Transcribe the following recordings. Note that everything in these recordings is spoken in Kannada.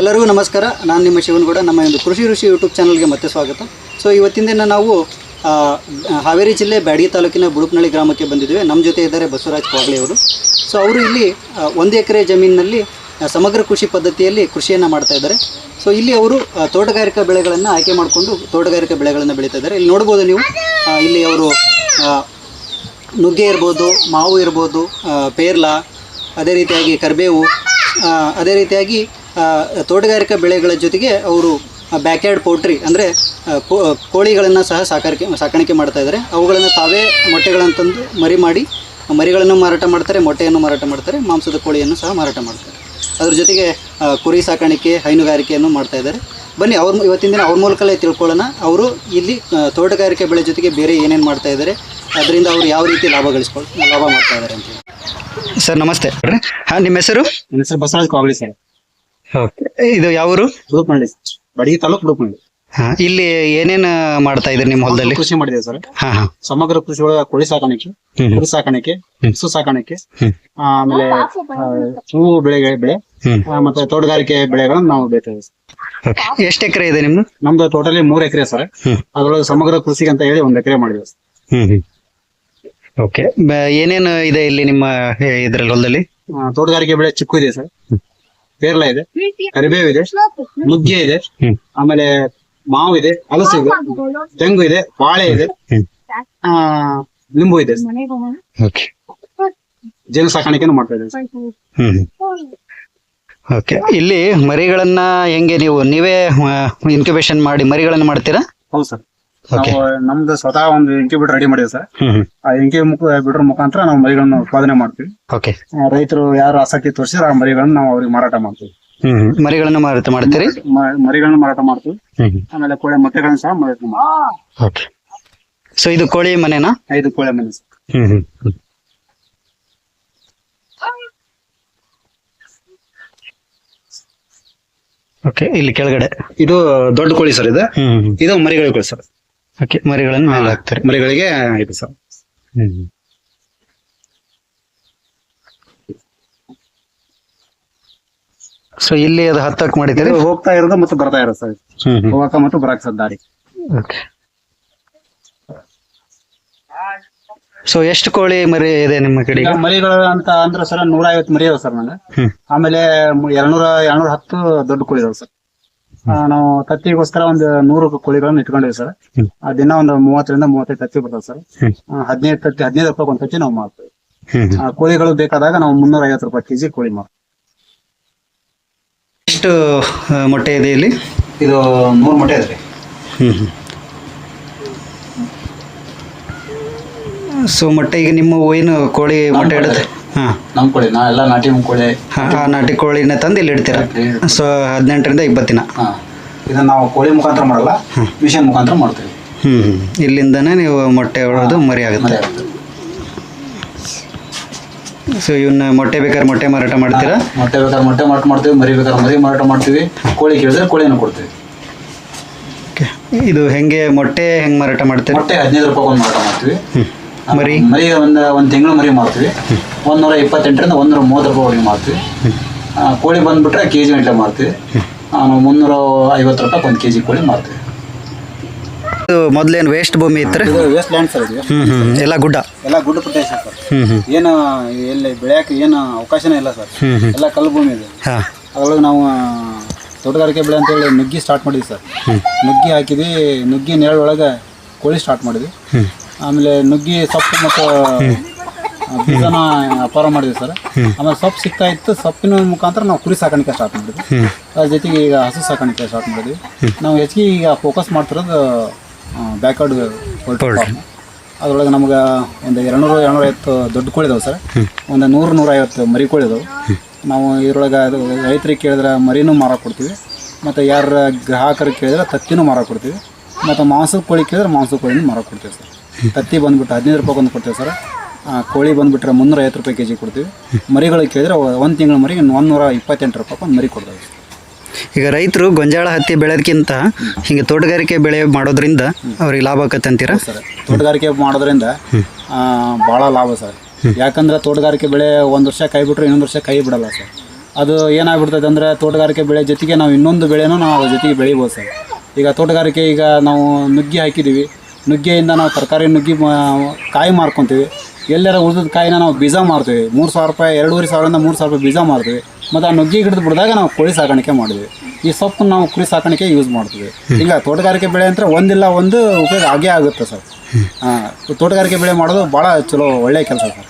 ಎಲ್ಲರಿಗೂ ನಮಸ್ಕಾರ. ನಾನು ನಿಮ್ಮ ಶಿವನಗೌಡ ನಮ್ಮ ಒಂದು ಕೃಷಿ ಋಷಿ ಯೂಟ್ಯೂಬ್ ಚಾನಲ್ಗೆ ಮತ್ತೆ ಸ್ವಾಗತ. ಸೊ ಇವತ್ತಿನ ದಿನ ನಾವು ಹಾವೇರಿ ಜಿಲ್ಲೆ ಬ್ಯಾಡಗಿ ತಾಲೂಕಿನ ಬುಡುಪ್ನಳ್ಳಿ ಗ್ರಾಮಕ್ಕೆ ಬಂದಿದ್ದೇವೆ. ನಮ್ಮ ಜೊತೆ ಇದ್ದಾರೆ ಬಸವರಾಜ್ ಪಾಗ್ಲೆ ಅವರು. ಸೊ ಅವರು ಇಲ್ಲಿ ಒಂದು ಎಕರೆ ಜಮೀನಿನಲ್ಲಿ ಸಮಗ್ರ ಕೃಷಿ ಪದ್ಧತಿಯಲ್ಲಿ ಕೃಷಿಯನ್ನು ಮಾಡ್ತಾ ಇದ್ದಾರೆ. ಸೊ ಇಲ್ಲಿ ಅವರು ತೋಟಗಾರಿಕಾ ಬೆಳೆಗಳನ್ನು ಆಯ್ಕೆ ಮಾಡಿಕೊಂಡು ತೋಟಗಾರಿಕಾ ಬೆಳೆಗಳನ್ನು ಬೆಳೀತಾ ಇದ್ದಾರೆ. ಇಲ್ಲಿ ನೋಡ್ಬೋದು ನೀವು ಇಲ್ಲಿ ಅವರು ನುಗ್ಗೆ ಇರ್ಬೋದು, ಮಾವು ಇರ್ಬೋದು ಪೇರ್ಲ, ಅದೇ ರೀತಿಯಾಗಿ ಕರಿಬೇವು ಅದೇ ರೀತಿಯಾಗಿ ತೋಟಗಾರಿಕಾ ಬೆಳೆಗಳ ಜೊತೆಗೆ ಅವರು ಬ್ಯಾಕ್ಯಾರ್ಡ್ ಪೌಲ್ಟ್ರಿ ಅಂದರೆ ಕೋಳಿಗಳನ್ನು ಸಹ ಸಾಕಾಣಿಕೆ ಸಾಕಾಣಿಕೆ ಮಾಡ್ತಾ ಇದ್ದಾರೆ. ಅವುಗಳನ್ನು ತಾವೇ ಮೊಟ್ಟೆಗಳನ್ನು ತಂದು ಮರಿ ಮಾಡಿ ಮರಿಗಳನ್ನು ಮಾರಾಟ ಮಾಡ್ತಾರೆ ಮೊಟ್ಟೆಯನ್ನು ಮಾರಾಟ ಮಾಡ್ತಾರೆ ಮಾಂಸದ ಕೋಳಿಯನ್ನು ಸಹ ಮಾರಾಟ ಮಾಡ್ತಾರೆ. ಅದ್ರ ಜೊತೆಗೆ ಕುರಿ ಸಾಕಾಣಿಕೆ ಹೈನುಗಾರಿಕೆಯನ್ನು ಮಾಡ್ತಾ ಇದ್ದಾರೆ. ಬನ್ನಿ ಅವ್ರ ಇವತ್ತಿನ ದಿನ ಅವ್ರ ಮೂಲಕಲೇ ತಿಳ್ಕೊಳ್ಳೋಣ. ಅವರು ಇಲ್ಲಿ ತೋಟಗಾರಿಕೆ ಬೆಳೆ ಜೊತೆಗೆ ಬೇರೆ ಏನೇನು ಮಾಡ್ತಾ ಇದ್ದಾರೆ. ಅದರಿಂದ ಅವರು ಯಾವ ರೀತಿ ಲಾಭ ಗಳಿಸ್ಕೊಳ್ ಲಾಭ ಮಾಡ್ತಾ ಇದ್ದಾರೆ ಅಂತ ಸರ್ ನಮಸ್ತೆ. ಹಾಂ ನಿಮ್ಮ ಹೆಸರು? ನನ್ನ ಹೆಸರು ಬಸವರಾಜ್ ಕಾವಳಿ ಸರ್. ಇದು ಯಾವೂರು ಉಡುಪನಹಳ್ಳಿ ಬಡಗಿ ತಾಲೂಕು ಉಡುಪನಹಳ್ಳಿ ಹಾಂ. ಇಲ್ಲಿ ಏನೇನು ಮಾಡ್ತಾ ಇದ್ರಿ ನಿಮ್ಮ ಹೊಲದಲ್ಲಿ? ಕೃಷಿ ಮಾಡಿದೆ ಸರ್. ಹಾಂ ಹಾಂ. ಸಮಗ್ರ ಕೃಷಿ ಒಳಗ ಕೋಳಿ ಸಾಕಾಣಿಕೆ ಹ್ಮ್. ಕುರಿ ಸಾಕಾಣಿಕೆ ಹ್ಮ್. ಹಸು ಸಾಕಾಣಿಕೆ ಹ್ಮ್. ಆಮೇಲೆ ಆ, ಹೂವು ಬೆಳೆ ಬೆಳೆ ಆ, ಮತ್ತೆ ತೋಟಗಾರಿಕೆ ಬೆಳೆಗಳನ್ನ ನಾವು ಬೆಳಿತೇವೆ ಸರ್. ಎಷ್ಟು ಎಕರೆ ಇದೆ ನಿಮ್ದು? ನಮ್ದು ಟೋಟಲಿ ಮೂರ್ ಎಕರೆ ಸರ್. ಅದ್ರೊಳಗೆ ಸಮಗ್ರ ಕೃಷಿಗೆ ಅಂತ ಹೇಳಿ ಒಂದ್ ಎಕರೆ ಮಾಡಿದ್ವಿ ಸರ್. ಓಕೆ. ಏನೇನು ಇದೆ ಇಲ್ಲಿ ನಿಮ್ಮ ಇದ್ರಲ್ಲಿ ಹೊಲದಲ್ಲಿ? ಆ, ತೋಟಗಾರಿಕೆ ಬೆಳೆ ಚಿಕ್ಕು ಇದೆ ಸರ್. ಪೇರ್ಲ ಇದೆ ಕರಿಬೇವು ಇದೆ ನುಗ್ಗೆ ಇದೆ ಆಮೇಲೆ ಮಾವು ಇದೆ ಹಲಸು ಇದೆ ತೆಂಗು ಇದೆ ಬಾಳೆ ಇದೆ ಆ ಲಿಂಬು ಇದೆ. ಓಕೆ. ಜೇನು ಸಾಕಾಣಿಕೆ ಮಾಡ್ತಾ ಇದ್ದೇವೆ ಸರ್. ಓಕೆ. ಇಲ್ಲಿ ಮರಿಗಳನ್ನ ಹೆಂಗೆ ನೀವು ನೀವೇ ಇನ್ಕ್ಯುಬೇಷನ್ ಮಾಡಿ ಮರಿಗಳನ್ನ ಮಾಡ್ತೀರಾ? ಹೌದು ಸರ್. ನಾವು ನಮ್ದು ಸ್ವತಃ ಒಂದು ಇಂಕ್ಯೂಬೇಟರ್ ರೆಡಿ ಮಾಡಿದ್ವಿ ಸರ್. ಆ ಹ್ಞೂ ಆ ಇಂಕ್ಯೂಬೇಟರ್ ಮುಖಾಂತರ ನಾವು ಮರಿಗಳನ್ನ ಉತ್ಪಾದನೆ ಮಾಡ್ತೀವಿ. ಓಕೆ ಆ, ರೈತರು ಯಾರು ಆಸಕ್ತಿ ತೋರಿಸಿದ್ರೆ ಆ ಮರಿಗಳನ್ನ ನಾವು ಅವ್ರಿಗೆ ಮಾರಾಟ ಮಾಡ್ತೀವಿ. ಹ್ಮ್ ಮರಿಗಳನ್ನು ಮಾರಾಟ ಮಾಡ್ತೀರಿ? ಮ- ಮರಿಗಳನ್ನ ಮಾರಾಟ ಮಾಡ್ತೀವಿ. ಆಮೇಲೆ ಕೋಳಿ ಮೊಟ್ಟೆಗಳನ್ನ ಸಹ ಮಾರಾಟ ಮಾಡ್ತೀವಿ. ಓಕೆ ಸೊ ಇದು ಕೋಳಿ ಮನೆನಾ? ಐದು ಕೋಳಿ ಮನೆ ಸರ್. ಹ್ಮ್ ಹ್ಮ್. ಹ್ಮ್. ಓಕೆ ಇಲ್ಲಿ ಕೆಳಗಡೆ. ಇದು ದೊಡ್ಡ ಕೋಳಿ ಸರ್ ಇದು. ಹ್ಮ್ ಹ್ಮ್. ಇದು ಮರಿಗಳ ಕೋಳಿ ಸರ್. ಓಕೆ ಮರಿಗಳನ್ನು ಮೇಲೆ ಹಾಕ್ತಾರೆ ಮರಿಗಳಿಗೆ ಇದು ಸರ್. ಹ್ಮ್. ಸೊ ಇಲ್ಲಿ ಅದು ಹತ್ತಕ್ಕೆ ಮಾಡಿದ್ರೆ ಇದು ಹೋಗ್ತಾ ಇರೋದು ಮತ್ತು ಬರ್ತಾ ಇರೋದು ಸರ್. ಹ್ಮ್ ಹ್ಮ್. ಹೋಗಕ ಮತ್ತು ಬರಾಕ್ ಸರ್ ದಾರಿ ಓಕೆ. ಸೊ ಎಷ್ಟು ಕೋಳಿ ಮರಿ ಇದೆ ನಿಮ್ಮ ಕಡೆ ಈಗ ಮರಿಗಳು ಅಂತ ಅಂದ್ರೆ ಸರ್ ನೂರ ಐವತ್ತು ಮರಿ ಇದಾವೆ ಸರ್ ನಂಗೆ. ಹ್ಮ್. ಆಮೇಲೆ ಎರಡ್ನೂರ ಎರಡ್ನೂರ ಹತ್ತು ದೊಡ್ಡ ಕೋಳಿ ಇದಾವೆ ಸರ್. ಆ, ನಾವು ತತ್ತಿಗೋಸ್ಕರ ಒಂದು ನೂರು ಕೋಳಿಗಳನ್ನ ಇಟ್ಕೊಂಡಿವಿ ಸರ್. ಹ್ಮ್. ಆ ದಿನ ಒಂದು ಮೂವತ್ತರಿಂದ ಮೂವತ್ತೈದು ತತ್ತಿ ಬರ್ತದೆ ಸರ್. ಹ್ಮ್. ಆ, ಹದಿನೈದು ತತ್ತಿ ಹದಿನೈದು ರೂಪಾಯಿ ಒಂದು ತತ್ತಿ ನಾವು ಹ್ಮ್ ಹ್ಮ್. ಆ, ಕೋಳಿಗಳು ಬೇಕಾದಾಗ ನಾವು ಮುನ್ನೂರ ಐವತ್ತು ರೂಪಾಯಿ ಕೆಜಿ ಕೋಳಿ ಮಾರ್ತೀವಿ. ಎಷ್ಟು ಆ, ಮೊಟ್ಟೆ ಇದೆ ಇಲ್ಲಿ? ಇದು ಮೂರ್ ಮೊಟ್ಟೆ ಇದೆ. ಹ್ಮ್ ಹ್ಮ್. ಸೊ ಮೊಟ್ಟೆ ಈಗ ನಿಮ್ಮ ಏನು ಕೋಳಿ ಮೊಟ್ಟೆ ಇಡುತ್ತೆ? ಹಾಂ. ನಮ್ಮ ಕೋಳಿ ನಾ ಎಲ್ಲ ನಾಟಿ ಕೋಳಿ. ಆ ನಾಟಿ ಕೋಳಿನ ತಂದು ಇಲ್ಲಿ ಇಡ್ತೀರ? ಸೊ ಹದಿನೆಂಟರಿಂದ ಇಪ್ಪತ್ತು ದಿನ ಹಾಂ. ಇದನ್ನ ನಾವು ಕೋಳಿ ಮುಖಾಂತರ ಮಾಡಲ್ಲ ಮಿಷನ್ ಮುಖಾಂತರ ಮಾಡ್ತೀವಿ. ಹ್ಞೂ ಹ್ಞೂ ಇಲ್ಲಿಂದನೇ ನೀವು ಮೊಟ್ಟೆ ಹೊಡೆದು ಮರಿ ಆಗುತ್ತೆ. ಸೊ ಇವನ್ನ ಮೊಟ್ಟೆ ಬೇಕಾದ್ರೆ ಮೊಟ್ಟೆ ಮಾರಾಟ ಮಾಡ್ತೀರಾ? ಮೊಟ್ಟೆ ಬೇಕಾದ್ರೆ ಮೊಟ್ಟೆ ಮಾರಾಟ ಮಾಡ್ತೀವಿ ಮರಿ ಬೇಕಾದ್ರೆ ಮರಿ ಮಾರಾಟ ಮಾಡ್ತೀವಿ. ಕೋಳಿ ಕೇಳಿದ್ರೆ ಕೋಳಿನೂ ಕೊಡ್ತೀವಿ. ಇದು ಹೆಂಗೆ ಮೊಟ್ಟೆ ಹೆಂಗೆ ಮಾರಾಟ ಮಾಡ್ತೀರಾ? ಮೊಟ್ಟೆ ಹದಿನೈದು ರೂಪಾಯಿ ಒಂದು ಮಾರಾಟ ಮಾಡ್ತೀವಿ. ಹ್ಞೂ ಮರಿ? ಮರಿ ಒಂದು ಒಂದು ತಿಂಗಳು ಮರಿ ಮಾಡ್ತೀವಿ ಒಂದೂರ ಇಪ್ಪತ್ತೆಂಟರಿಂದ ಒಂದೂರ ಮೂವತ್ತು ರೂಪಾಯಿ ಮಾಡ್ತೀವಿ ಆ, ಕೋಳಿ ಬಂದ್ಬಿಟ್ರೆ ಕೆ ಜಿ ಗಂಟೆ ನಾವು ಮುನ್ನೂರ ಐವತ್ತು ರೂಪಾಯಿ ಒಂದು ಕೆ ಜಿ ಕೋಳಿ ಮಾಡ್ತೀವಿ ಇದು ಮೊದಲೇನು ವೇಸ್ಟ್ ಭೂಮಿ ಇತ್ತು ಇದು ವೇಸ್ಟ್ ಲ್ಯಾಂಡ್ ಸರ್ ಇದು. ಹ್ಞೂ ಹ್ಞೂ ಎಲ್ಲ ಗುಡ್ಡ? ಎಲ್ಲ ಗುಡ್ಡ ಪ್ರದೇಶ ಸರ್ ಹ್ಞೂ ಹ್ಞೂ ಏನು ಎಲ್ಲಿ ಬೆಳೆಯಕ್ಕೆ ಏನು ಅವಕಾಶನೇ ಇಲ್ಲ ಸರ್ ಹ್ಞೂ ಹ್ಞೂ ಎಲ್ಲ ಕಲ್ಲು ಭೂಮಿ ಇದೆ. ಹಾಂ. ಅದರೊಳಗೆ ನಾವು ತೋಟಗಾರಿಕೆ ಬೆಳೆ ಅಂತೇಳಿ ನುಗ್ಗಿ ಸ್ಟಾರ್ಟ್ ಮಾಡಿದ್ವಿ ಸರ್ ನುಗ್ಗಿ ಹಾಕಿದ್ವಿ ನುಗ್ಗಿ ನೆರಳೊಳಗೆ ಕೋಳಿ ಸ್ಟಾರ್ಟ್ ಮಾಡಿದ್ವಿ. ಆಮೇಲೆ ನುಗ್ಗಿ ಸೊಪ್ಪು ಮತ್ತು ಬೀಜನ ವ್ಯಾಪಾರ ಮಾಡಿದ್ವಿ ಸರ್. ಆಮೇಲೆ ಸೊಪ್ಪು ಸಿಗ್ತಾ ಇತ್ತು. ಸೊಪ್ಪಿನ ಮುಖಾಂತರ ನಾವು ಕುರಿ ಸಾಕಾಣಿಕೆ ಸ್ಟಾರ್ಟ್ ಮಾಡಿದ್ವಿ. ಅದ್ರ ಜೊತೆಗೆ ಈಗ ಹಸು ಸಾಕಾಣಿಕೆ ಸ್ಟಾರ್ಟ್ ಮಾಡಿದ್ವಿ. ನಾವು ಹೆಚ್ಚಿಗೆ ಈಗ ಫೋಕಸ್ ಮಾಡ್ತಿರೋದು ಬ್ಯಾಕ್ವರ್ಡ್ ಅದ್ರೊಳಗೆ ನಮ್ಗೆ ಒಂದು ಎರಡುನೂರು ಎರಡುನೂರ ಐವತ್ತು ದೊಡ್ಡ ಕೋಳಿ ಇದಾವೆ ಸರ್. ಒಂದು ನೂರು ನೂರೈವತ್ತು ಮರಿ ಕೋಳಿ ಇದಾವೆ. ನಾವು ಇದ್ರೊಳಗೆ ಅದು ರೈತರಿಗೆ ಕೇಳಿದ್ರೆ ಮರಿನೂ ಮಾರಾಕ ಕೊಡ್ತೀವಿ. ಮತ್ತು ಯಾರ ಗ್ರಾಹಕರಿಗೆ ಕೇಳಿದ್ರೆ ತತ್ತಿನೂ ಮಾರಾಕ ಕೊಡ್ತೀವಿ. ಮತ್ತು ಮಾಂಸದ ಕೋಳಿ ಕೇಳಿದ್ರೆ ಮಾಂಸದ ಕೋಳಿನೂ ಮಾರಾಕ ಕೊಡ್ತೀವಿ ಸರ್. ತತ್ತಿ ಬಂದ್ಬಿಟ್ಟು ಹದಿನೈದು ರೂಪಾಯಿ ಒಂದು ಕೊಡ್ತೀವಿ ಸರ್. ಕೋಳಿ ಬಂದ್ಬಿಟ್ರೆ ಮುನ್ನೂರ ಐವತ್ತು ರೂಪಾಯಿ ಕೆ ಜಿ ಕೊಡ್ತೀವಿ. ಮರಿಗಳಿಗೆ ಕೇಳಿದ್ರೆ ಒಂದು ತಿಂಗಳ ಮರಿಗೆ ಒಂದೂರ ಇಪ್ಪತ್ತೆಂಟು ರೂಪಾಯಿ ಒಂದು ಮರಿ ಕೊಡ್ತೇವೆ ಈಗ ರೈತರು ಗೊಂಜಾಳ ಹತ್ತಿ ಬೆಳೆದಕ್ಕಿಂತ ಹಿಂಗೆ ತೋಟಗಾರಿಕೆ ಬೆಳೆ ಮಾಡೋದ್ರಿಂದ ಅವ್ರಿಗೆ ಲಾಭ ಆಕತ್ತೆ ಅಂತೀರಾ? ಸರ್. ತೋಟಗಾರಿಕೆ ಮಾಡೋದ್ರಿಂದ ಭಾಳ ಲಾಭ ಸರ್. ಯಾಕಂದ್ರೆ ತೋಟಗಾರಿಕೆ ಬೆಳೆ ಒಂದು ವರ್ಷ ಕೈ ಬಿಟ್ಟರೆ ಇನ್ನೊಂದು ವರ್ಷ ಕೈ ಬಿಡಲ್ಲ ಸರ್. ಅದು ಏನಾಗ್ಬಿಡ್ತದೆ ಅಂದರೆ ತೋಟಗಾರಿಕೆ ಬೆಳೆ ಜೊತೆಗೆ ನಾವು ಇನ್ನೊಂದು ಬೆಳೆನೂ ನಾವು ಅದ್ರ ಜೊತೆಗೆ ಬೆಳಿಬೋದು ಸರ್. ಈಗ ತೋಟಗಾರಿಕೆ ಈಗ ನಾವು ನುಗ್ಗಿ ಹಾಕಿದ್ದೀವಿ. ನುಗ್ಗೆಯಿಂದ ನಾವು ತರಕಾರಿ ನುಗ್ಗಿ ಕಾಯಿ ಮಾರ್ಕೊತೀವಿ. ಎಲ್ಲರ ಉಳಿದ ಕಾಯಿನ ನಾವು ಬೀಜ ಮಾರ್ತೀವಿ. ಮೂರು ಸಾವಿರ ರೂಪಾಯಿ ಎರಡೂವರೆ ಸಾವಿರದಿಂದ ಮೂರು ಸಾವಿರ ರೂಪಾಯಿ ಬೀಜ ಮಾರ್ತೀವಿ. ಮತ್ತು ಆ ನುಗ್ಗಿ ಗಿಡದ ಬಿಡಿದಾಗ ನಾವು ಕೋಳಿ ಸಾಕಾಣಿಕೆ ಮಾಡಿದ್ವಿ. ಈ ಸೊಪ್ಪು ನಾವು ಕುರಿ ಸಾಕಾಣಿಕೆ ಯೂಸ್ ಮಾಡ್ತೀವಿ. ಇಲ್ಲ ತೋಟಗಾರಿಕೆ ಬೆಳೆ ಅಂದರೆ ಒಂದಿಲ್ಲ ಒಂದು ಉಪಯೋಗ ಆಗೇ ಆಗುತ್ತೆ ಸರ್. ಹಾಂ ತೋಟಗಾರಿಕೆ ಬೆಳೆ ಮಾಡೋದು ಭಾಳ ಚಲೋ ಒಳ್ಳೆಯ ಕೆಲಸ ಸರ್.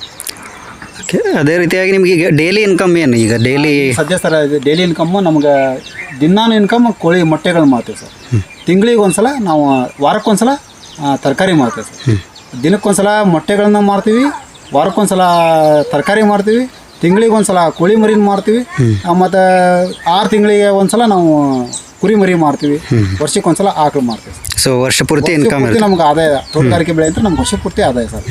ಓಕೆ ಅದೇ ರೀತಿಯಾಗಿ ನಿಮಗೆ ಈಗ ಡೈಲಿ ಇನ್ಕಮ್ ಏನು? ಈಗ ಡೈಲಿ ಸದ್ಯ ಸರ್ ಡೈಲಿ ಇನ್ಕಮ್ಮು ನಮ್ಗೆ ದಿನಾನು ಇನ್ಕಮ್ ಕೋಳಿ ಮೊಟ್ಟೆಗಳು ಮಾಡ್ತೀವಿ ಸರ್. ತಿಂಗಳಿಗೆ ಒಂದ್ಸಲ ನಾವು ವಾರಕ್ಕೊಂದ್ಸಲ ತರಕಾರಿ ಮಾರ್ತೀವಿ ಸರ್. ದಿನಕ್ಕೊಂದ್ಸಲ ಮೊಟ್ಟೆಗಳನ್ನ ಮಾರ್ತೀವಿ ವಾರಕ್ಕೊಂದ್ಸಲ ತರಕಾರಿ ಮಾರ್ತೀವಿ ತಿಂಗಳಿಗೆ ಒಂದ್ಸಲ ಕೋಳಿ ಮರಿನ ಮಾರ್ತೀವಿ ಮತ್ತು ಆರು ತಿಂಗಳಿಗೆ ಒಂದ್ಸಲ ನಾವು ಕುರಿ ಮರಿ ಮಾರ್ತೀವಿ ವರ್ಷಕ್ಕೊಂದ್ಸಲ ಆಕಳು ಮಾರ್ತೀವಿ ಸರ್. ಸೊ ವರ್ಷ ಪೂರ್ತಿ ಇನ್ಕಮ್ ಪೂರ್ತಿ ನಮ್ಗೆ ಆದಾಯ ತೋಟಗಾರಿಕೆ ಬೆಳೆ ಅಂತ ನಮ್ಗೆ ವರ್ಷ ಪೂರ್ತಿ ಆದಾಯ ಸರ್.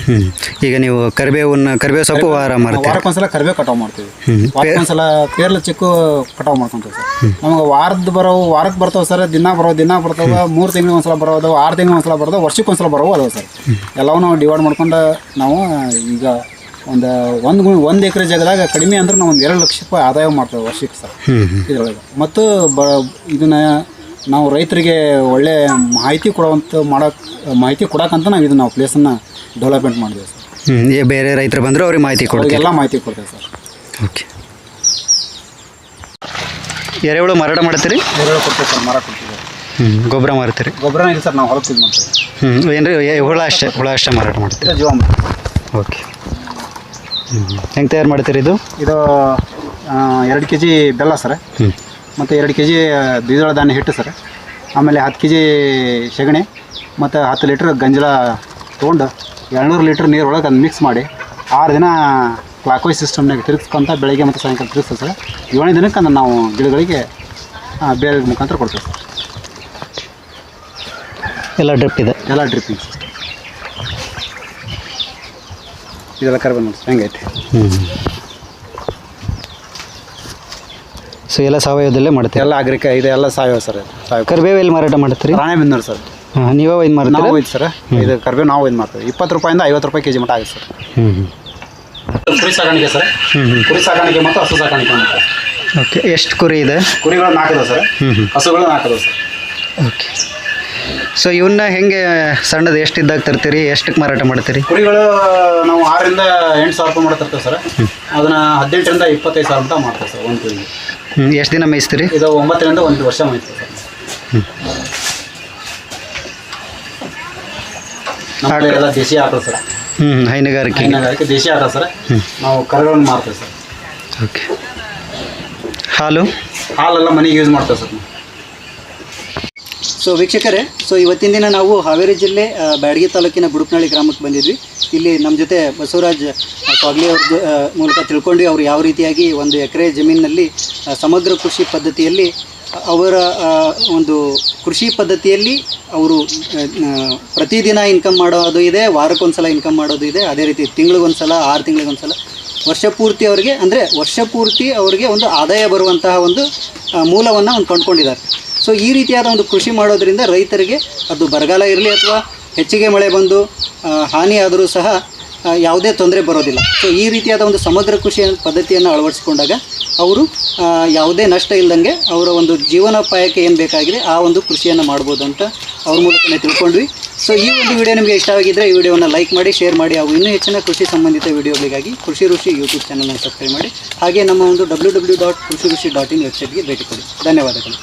ಈಗ ನೀವು ಕರಿಬೇವನ್ನ ಕರಿಬೇವು ಸೊಪ್ಪು ವಾರ ಮಾಡ್ತೀವಿ ವಾರಕ್ಕೊಂದ್ಸಲ ಕರಿಬೇವು ಕಟಾವು ಮಾಡ್ತೀವಿ. ವಾರಕ್ಕೊಂದ್ಸಲ ಪೇರ್ಲ ಚಿಕ್ಕು ಕಟಾವ್ ಮಾಡ್ಕೊಂತೀವಿ ಸರ್. ನಮ್ಗೆ ವಾರದ ಬರೋ ವಾರಕ್ಕೆ ಬರ್ತಾವೆ ಸರ್ ದಿನ ಬರೋ ದಿನ ಬರ್ತಾವೆ ಮೂರು ತಿಂಗಳಿಗೆ ಒಂದ್ಸಲ ಬರೋದು ಆರು ತಿಂಗಳಿಗೆ ಒಂದ್ಸಲ ಬರೋದು ವರ್ಷಕ್ಕೆ ಒಂದ್ಸಲ ಬರೋವು ಅದಾವೆ ಸರ್. ಎಲ್ಲವೂ ನಾವು ಡಿವೈಡ್ ಮಾಡ್ಕೊಂಡು ನಾವು ಈಗ ಒಂದು ಒಂದು ಒಂದು ಎಕರೆ ಜಾಗದಾಗ ಕಡಿಮೆ ಅಂದ್ರೆ ನಾವು ಒಂದು ಎರಡು ಲಕ್ಷ ರೂಪಾಯಿ ಆದಾಯ ಮಾಡ್ತೇವೆ ವರ್ಷಕ್ಕೆ ಸರ್. ಇದರೊಳಗೆ. ಮತ್ತು ಬ ಇದನ್ನ ನಾವು ರೈತರಿಗೆ ಒಳ್ಳೆ ಮಾಹಿತಿ ಕೊಡುವಂಥ ಮಾಡೋಕೆ ಮಾಹಿತಿ ಕೊಡೋಕ್ಕಂತ ನಾವು ಇದನ್ನ ನಾವು ಪ್ಲೇಸನ್ನು ಡೆವಲಪ್ಮೆಂಟ್ ಮಾಡಿದ್ದೇವೆ ಸರ್. ಹ್ಞೂ ಬೇರೆ ರೈತರು ಬಂದರೆ ಅವ್ರಿಗೆ ಮಾಹಿತಿ ಕೊಡ್ತೀವಿ. ಎಲ್ಲ ಮಾಹಿತಿ ಕೊಡ್ತೇವೆ ಸರ್. ಓಕೆ. ಎರೆಹುಳು ಮಾರಾಟ ಮಾಡ್ತೀರಿ? ಎರೆಹುಳು ಕೊಡ್ತೀವಿ ಸರ್ ಮರ ಕೊಡ್ತೀವಿ. ಹ್ಞೂ ಗೊಬ್ಬರ ಮಾರ್ತೀರಿ? ಗೊಬ್ಬರ ಇಲ್ಲ ಸರ್ ನಾವು ಹೊಲಕ್ಕೆ ಇದು ಮಾಡ್ತೀವಿ. ಹ್ಞೂ ಏನು ರೀ ಹುಳ ಅಷ್ಟೇ ಹುಳ ಅಷ್ಟೇ ಮಾರಾಟ ಮಾಡ್ತೀವಿ ಜೋಮ್ ಜೀವಾಮೃತ. ಓಕೆ. ಹೆಂಗೆ ತಯಾರು ಮಾಡ್ತೀರಿ ಇದು? ಇದು ಎರಡು ಕೆ ಜಿ ಬೆಲ್ಲ ಸರ್. ಮತ್ತು ಎರಡು ಕೆ ಜಿ ದ್ವಿದಳ ಧಾನ್ಯ ಹಿಟ್ಟು ಸರ್. ಆಮೇಲೆ ಹತ್ತು ಕೆ ಜಿ ಸೆಗಣಿ ಮತ್ತು ಹತ್ತು ಲೀಟ್ರ್ ಗಂಜಲ ತೊಗೊಂಡು ಎರಡುನೂರು ಲೀಟ್ರ್ ನೀರು ಒಳಗೆ ಅದನ್ನ ಮಿಕ್ಸ್ ಮಾಡಿ ಆರು ದಿನ ಕ್ಲಾಕ್ವೈಸ್ ಸಿಸ್ಟಮ್ನಾಗ ತಿರುಗಿಸ್ಕೊಂತ ಬೆಳಗ್ಗೆ ಮತ್ತು ಸಾಯಂಕಾಲ ತಿರುಗಿಸ್ತದೆ ಸರ್. ಏಳನೇ ದಿನಕ್ಕೆ ಅದನ್ನು ನಾವು ಗಿಡಗಳಿಗೆ ಬೇರೆ ಮುಖಾಂತರ ಕೊಡ್ತೇವೆ ಸರ್. ಎಲ್ಲ ಡ್ರಿಪ್ ಇದೆ. ಎಲ್ಲ ಡ್ರಿಪ್ಪಿಂಗ್ ಇದೆಲ್ಲ ಕರ್ಬನ್ ನೋಡಿ ಹೆಂಗೈತೆ. ಹ್ಞೂ ಸೊ ಎಲ್ಲ ಸಾವಯವದಲ್ಲೇ ಮಾಡ್ತೀವಿ ಎಲ್ಲ ಅಗ್ರಿಕ ಇದೆಲ್ಲ ಸಾವಯವ ಸರ್ ಇದು. ಸಾವಯವ ಕರಿಬೇವು ಎಲ್ಲಿ ಮಾರಾಟ ಮಾಡ್ತೀರಿ? ರಾಣೆಬೆನ್ನೂರು ಸರ್. ಹಾಂ ನೀವೇ ಇದು ನಾವು ಇದು ಒಯ್ದು ಸರ್. ಇದು ಕರ್ಬೇವು ನಾವು ಇದು ಮಾಡ್ತೀವಿ ಇಪ್ಪತ್ತು ರೂಪಾಯಿಂದ ಐವತ್ತು ರೂಪಾಯಿ ಕೆ ಜಿ ಮಟ್ಟ ಆಗುತ್ತೆ ಸರ್. ಹ್ಞೂ ಕುರಿ ಸಾಕಾಣಿಕೆ ಸರ್. ಕುರಿ ಸಾಕಾಣಿಕೆ ಮತ್ತು ಹಸು ಸಾಕಾಣಿಕೆ ಮಾಡ್ತಾರೆ ಓಕೆ ಎಷ್ಟು ಕುರಿ ಇದೆ? ಕುರಿಗಳು ನಾಲ್ಕದ ಸರ್. ಹ್ಞೂ ಹಸುಗಳನ್ನ ಹಸುಗಳು ನಾಲ್ಕದ ಸರ್. ಓಕೆ. ಸೊ ಇವನ್ನ ಹೆಂಗೆ ಸಣ್ಣದು ಎಷ್ಟಿದ್ದಾಗ ತರ್ತೀರಿ? ಎಷ್ಟಕ್ಕೆ ಮಾರಾಟ ಮಾಡ್ತೀರಿ? ಕುರಿಗಳು ನಾವು ಆರರಿಂದ ಎಂಟು ಸಾವಿರ ರೂಪಾಯಿ ಮಾಡ್ತಿರ್ತೇವೆ ಸರ್. ಅದನ್ನ ಹದಿನೆಂಟರಿಂದ ಇಪ್ಪತ್ತೈದು ಸಾವಿರ ಅಂತ ಮಾಡ್ತೇವೆ ಸರ್ ಒಂದು ಕುರಿಗೆ. ಎಷ್ಟು ದಿನ ಮೇಯಿಸ್ತೀರಿ? ಇದು ಒಂಬತ್ತರಿಂದ ಒಂದು ವರ್ಷ ಮೇಯ್ತೇವೆ ಸರ್. ನಮ್ಮ ಕಡೆ ಎಲ್ಲ ದೇಶಿ ಆಕಳು ಸರ್. ಹ್ಞೂ ಹೈನುಗಾರಿಕೆ. ಹೈನುಗಾರಿಕೆ ದೇಶಿ ಆಕಳ ಸರ್. ನಾವು ಕರುಗಳನ್ನು ಮಾರ್ತೇವೆ ಸರ್. ಓಕೆ. ಹಾಲು? ಹಾಲೆಲ್ಲ ಮನೆಗೆ ಯೂಸ್ ಮಾಡ್ತೇವೆ ಸರ್. ಸೊ ವೀಕ್ಷಕರೇ ಸೊ ಇವತ್ತಿನ ದಿನ ನಾವು ಹಾವೇರಿ ಜಿಲ್ಲೆ ಬ್ಯಾಡಗಿ ತಾಲೂಕಿನ ಗುಡುಪ್ನಳ್ಳಿ ಗ್ರಾಮಕ್ಕೆ ಬಂದಿದ್ವಿ. ಇಲ್ಲಿ ನಮ್ಮ ಜೊತೆ ಬಸವರಾಜ್ ಕಾಗ್ಲಿ ಅವ್ರ ಮೂಲಕ ತಿಳ್ಕೊಂಡ್ವಿ ಅವರು ಯಾವ ರೀತಿಯಾಗಿ ಒಂದು ಎಕರೆ ಜಮೀನಿನಲ್ಲಿ ಸಮಗ್ರ ಕೃಷಿ ಪದ್ಧತಿಯಲ್ಲಿ, ಅವರ ಒಂದು ಕೃಷಿ ಪದ್ಧತಿಯಲ್ಲಿ ಅವರು ಪ್ರತಿದಿನ ಇನ್ಕಮ್ ಮಾಡೋದು ಇದೆ, ವಾರಕ್ಕೊಂದ್ಸಲ ಇನ್ಕಮ್ ಮಾಡೋದು ಇದೆ. ಅದೇ ರೀತಿ ತಿಂಗಳಿಗೊಂದ್ಸಲ, ಆರು ತಿಂಗಳಿಗೊಂದ್ಸಲ, ವರ್ಷ ಪೂರ್ತಿ ಅವರಿಗೆ, ಅಂದರೆ ವರ್ಷ ಪೂರ್ತಿ ಅವರಿಗೆ ಒಂದು ಆದಾಯ ಬರುವಂತಹ ಒಂದು ಮೂಲವನ್ನು ಒಂದು ಕೊಂಡ್ಕೊಂಡಿದ್ದಾರೆ. ಸೊ ಈ ರೀತಿಯಾದ ಒಂದು ಕೃಷಿ ಮಾಡೋದರಿಂದ ರೈತರಿಗೆ ಅದು ಬರಗಾಲ ಇರಲಿ ಅಥವಾ ಹೆಚ್ಚಿಗೆ ಮಳೆ ಬಂದು ಹಾನಿಯಾದರೂ ಸಹ ಯಾವುದೇ ತೊಂದರೆ ಬರೋದಿಲ್ಲ. ಸೊ ಈ ರೀತಿಯಾದ ಒಂದು ಸಮಗ್ರ ಕೃಷಿ ಪದ್ಧತಿಯನ್ನು ಅಳವಡಿಸಿಕೊಂಡಾಗ ಅವರು ಯಾವುದೇ ನಷ್ಟ ಇಲ್ಲದಂಗೆ ಅವರ ಒಂದು ಜೀವನೋಪಾಯಕ್ಕೆ ಏನು ಬೇಕಾಗಿದೆ ಆ ಒಂದು ಕೃಷಿಯನ್ನು ಮಾಡ್ಬೋದು ಅಂತ ಅವ್ರ ಮೂಲಕನೇ ತಿಳ್ಕೊಂಡ್ವಿ. ಸೊ ಈ ಒಂದು ವಿಡಿಯೋ ನಿಮಗೆ ಇಷ್ಟವಾಗಿದ್ದರೆ ಈ ವಿಡಿಯೋವನ್ನು ಲೈಕ್ ಮಾಡಿ, ಶೇರ್ ಮಾಡಿ, ಹಾಗೂ ಇನ್ನೂ ಹೆಚ್ಚಿನ ಕೃಷಿ ಸಂಬಂಧಿತ ವಿಡಿಯೋಗಳಿಗಾಗಿ ಕೃಷಿ ಋಷಿ ಯೂಟ್ಯೂಬ್ ಚಾನಲ್ನ ಸಬ್ಸ್ಕ್ರೈಬ್ ಮಾಡಿ, ಹಾಗೆ ನಮ್ಮ ಒಂದು ಡಬ್ಲ್ಯೂ ಡಬ್ಲ್ಯೂ ಡಾಟ್ ಕೃಷಿ ಋಷಿ ಡಾಟ್ ಇನ್ ವೆಬ್ಸೈಟ್ಗೆ ಭೇಟಿ ಕೊಡಿ. ಧನ್ಯವಾದಗಳು.